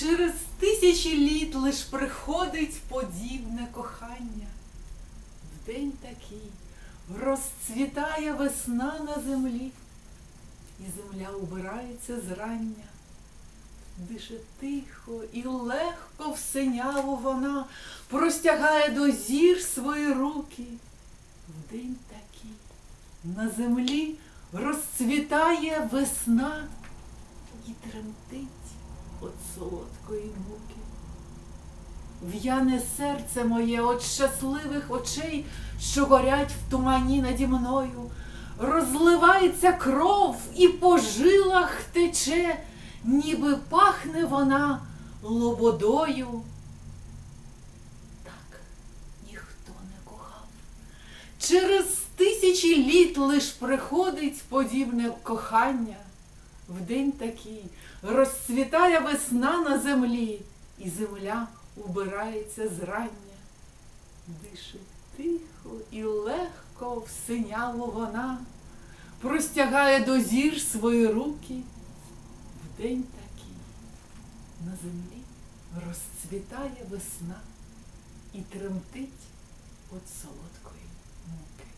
Через тисячі літ лиш приходить подібне кохання. В день такий розцвітає весна на землі, і земля убирається зрання. Дише тихо і легко в синяву вона простягає до зір свої руки. В день такий на землі розцвітає весна і тремтить солодкої муки. В'яне серце моє от щасливих очей, що горять в тумані наді мною, розливається кров і по жилах тече, ніби пахне вона лободою. Так ніхто не кохав. Через тисячі літ лиш приходить подібне кохання. В день такий розцвітає весна на землі, і земля убирається зрання. Дише тихо і легко в синяву вона простягає до зір свої руки. В день такий на землі розцвітає весна і тремтить от солодкої муки.